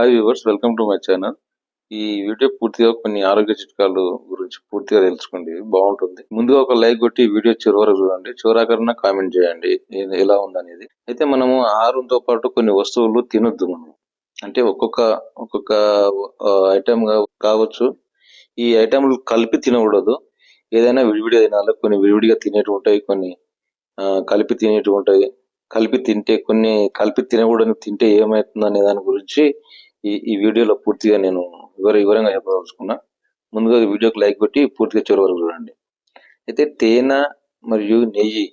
Hi viewers welcome to my channel ఈ video పూర్తిగా కొన్ని ఆరోగ్య చిట్కాలు గురించి పూర్తిగా తెలుసుకోండి. బాగుంటుంది. ముందుగా ఒక లైక్ కొట్టి వీడియో చివరి వరకు చూడండి. చివరాకరణ కామెంట్ చేయండి. ఎలా ఉందనేది. అయితే మనము ఆహారంతో పాటు కొన్ని వస్తువులు తినొద్దు మనం. అంటే ఒక్కొక్క ఒక్కొక్క ఐటమ్ కావచ్చు. ఈ ఐటమ్లు కలిపి తినకూడదు. ఏదైనా విడివిడిగా తినాలి కొన్ని విడివిడిగా తినేటివి ఉంటాయి. కొన్ని కలిపి తినేటివి ఉంటాయి. కలిపి తింటే కొన్ని కలిపి తినకూడని తింటే ఏమవుతుంది అనే దాని గురించి ఈ ఈ వీడియోలో పూర్తిగా నేను వివర వివరంగా చెప్పదలుచుకున్నా. ముందుగా వీడియోకి లైక్ కొట్టి పూర్తిగా చివరి వరకు చూడండి. అయితే తేనె మరియు నెయ్యి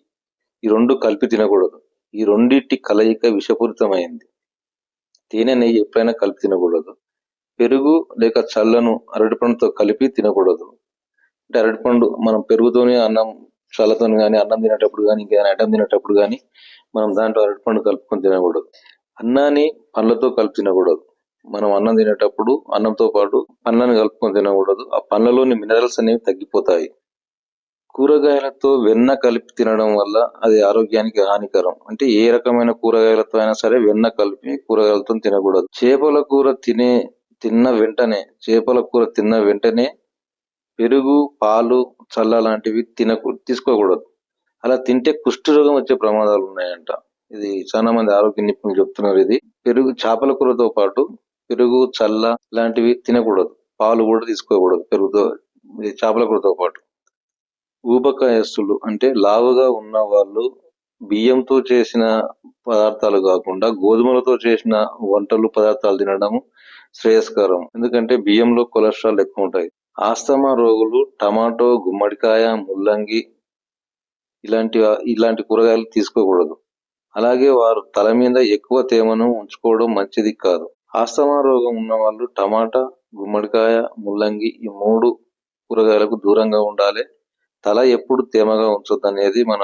ఈ రెండు కలిపి తినకూడదు. ఈ రెండింటి కలయిక విషపూరితమైంది. తేనె నెయ్యి ఎప్పుడైనా కలిపి తినకూడదు. పెరుగు లేక చల్లను అరటిపండుతో కలిపి తినకూడదు. అంటే అరటిపండు మనం పెరుగుతోనే అన్నం చల్లతో కానీ అన్నం తినేటప్పుడు కానీ ఇంకేదైనా ఐటమ్ తినేటప్పుడు కానీ మనం దాంట్లో అరటిపండు కలుపుకొని తినకూడదు. అన్నాన్ని పండ్లతో కలిపి తినకూడదు. మనం అన్నం తినేటప్పుడు అన్నంతో పాటు పండ్లను కలుపుకొని తినకూడదు. ఆ పండ్లలోని మినరల్స్ అనేవి తగ్గిపోతాయి. కూరగాయలతో వెన్న కలిపి తినడం వల్ల అది ఆరోగ్యానికి హానికరం. అంటే ఏ రకమైన కూరగాయలతో అయినా సరే వెన్న కలిపి కూరగాయలతో తినకూడదు. చేపల కూర తినే తిన్న వెంటనే చేపల కూర తిన్న వెంటనే పెరుగు పాలు చల్ల లాంటివి తినకూ తీసుకోకూడదు. అలా తింటే కుష్ఠరోగం వచ్చే ప్రమాదాలు ఉన్నాయంట. ఇది చాలా మంది ఆరోగ్య నిపుణులు చెప్తున్నారు ఇది. పెరుగు చేపల కూరతో పాటు పెరుగు చల్ల లాంటివి తినకూడదు. పాలు కూడా తీసుకోకూడదు. పెరుగుతో చేపల కూరతో పాటు. ఊబకాయస్తులు అంటే లావుగా ఉన్న వాళ్ళు బియ్యంతో చేసిన పదార్థాలు కాకుండా గోధుమలతో చేసిన వంటలు పదార్థాలు తినడం శ్రేయస్కరం. ఎందుకంటే బియ్యంలో కొలెస్ట్రాల్ ఎక్కువ ఉంటాయి. ఆస్తమా రోగులు టమాటో గుమ్మడికాయ ముల్లంగి ఇలాంటి ఇలాంటి కూరగాయలు తీసుకోకూడదు. అలాగే వారు తల మీద ఎక్కువ తేమను ఉంచుకోవడం మంచిది కాదు. ఆస్తమా రోగం ఉన్న వాళ్ళు టమాటా గుమ్మడికాయ ముల్లంగి ఈ మూడు కూరగాయలకు దూరంగా ఉండాలి. తల ఎప్పుడు తేమగా ఉంచొద్దు అనేది మన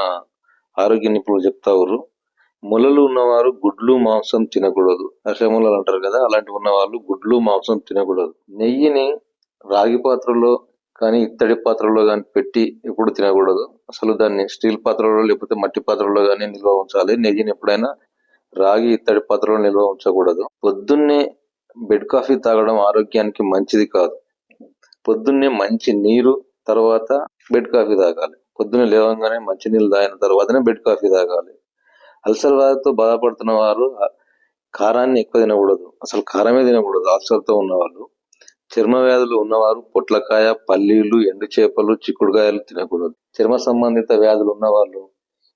ఆరోగ్య నిపుణులు చెప్తారు ములలు ఉన్నవారు గుడ్లు మాంసం తినకూడదు. అసములలు అంటారు కదా అలాంటి ఉన్నవాళ్ళు గుడ్లు మాంసం తినకూడదు. నెయ్యిని రాగి పాత్రలో కానీ ఇత్తడి పాత్రలో కానీ పెట్టి ఎప్పుడు తినకూడదు. అసలు దాన్ని స్టీల్ పాత్రలో లేకపోతే మట్టి పాత్రలో కానీ నిల్వ ఉంచాలి. నెయ్యిని ఎప్పుడైనా రాగి ఇత్తడి పాత్రలో నిల్వ ఉంచకూడదు. పొద్దున్నే బెడ్ కాఫీ తాగడం ఆరోగ్యానికి మంచిది కాదు. పొద్దున్నే మంచి నీరు తర్వాత బెడ్ కాఫీ తాగాలి. పొద్దున్నే లేవగానే మంచి నీళ్ళు తాగిన తర్వాతనే బెడ్ కాఫీ తాగాలి. అల్సర్ వ్యాధితో బాధపడుతున్న వారు కారాన్ని ఎక్కువ తినకూడదు. అసలు కారమే తినకూడదు. అల్సర్తో ఉన్నవాళ్ళు. చర్మ వ్యాధులు ఉన్నవారు పొట్లకాయ పల్లీలు ఎండు చేపలు చిక్కుడుకాయలు తినకూడదు. చర్మ సంబంధిత వ్యాధులు ఉన్నవాళ్ళు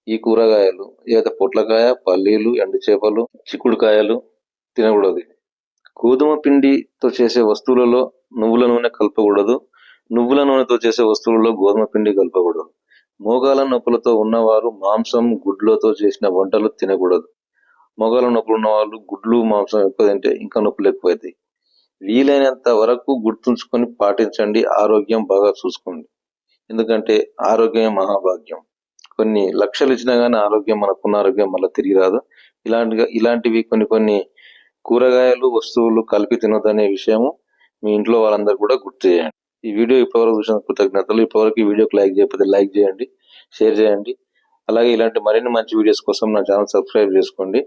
ఈ కూరగాయలు లేదా పొట్లకాయ పల్లీలు ఎండు చేపలు చిక్కుడుకాయలు తినకూడదు. గోధుమ పిండితో చేసే వస్తువులలో నువ్వుల నూనె కలపకూడదు. నువ్వుల నూనెతో చేసే వస్తువులలో గోధుమ పిండి కలపకూడదు. మోగాల నొప్పులతో ఉన్నవారు మాంసం గుడ్లతో చేసిన వంటలు తినకూడదు. మోగాల నొప్పులు ఉన్న వాళ్ళు గుడ్లు మాంసం ఎక్కువ తింటే ఇంకా నొప్పులు ఎక్కువైతాయి. వీలైనంత వరకు గుర్తుంచుకొని పాటించండి. ఆరోగ్యం బాగా చూసుకోండి. ఎందుకంటే ఆరోగ్యం మహాభాగ్యం. కొన్ని లక్షలు ఇచ్చినా కానీ ఆరోగ్యం మనకున్న ఆరోగ్యం మళ్ళీ తిరిగి రాదు. ఇలాంటి ఇలాంటివి కొన్ని కొన్ని కూరగాయలు వస్తువులు కలిపి తినొద్దనే విషయము మీ ఇంట్లో వాళ్ళందరూ కూడా గుర్తు చేయండి. ఈ వీడియో ఇప్పటివరకు చూసిన కృతజ్ఞతలు. ఇప్పటివరకు ఈ వీడియోకి లైక్ చేయకపోతే లైక్ చేయండి షేర్ చేయండి. అలాగే ఇలాంటి మరిన్ని మంచి వీడియోస్ కోసం నా ఛానల్ సబ్స్క్రైబ్ చేసుకోండి.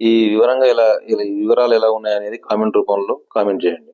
ఈ వివరంగా ఎలా ఇలా వివరాలు ఎలా ఉన్నాయనేది కామెంట్ రూపంలో కామెంట్ చేయండి.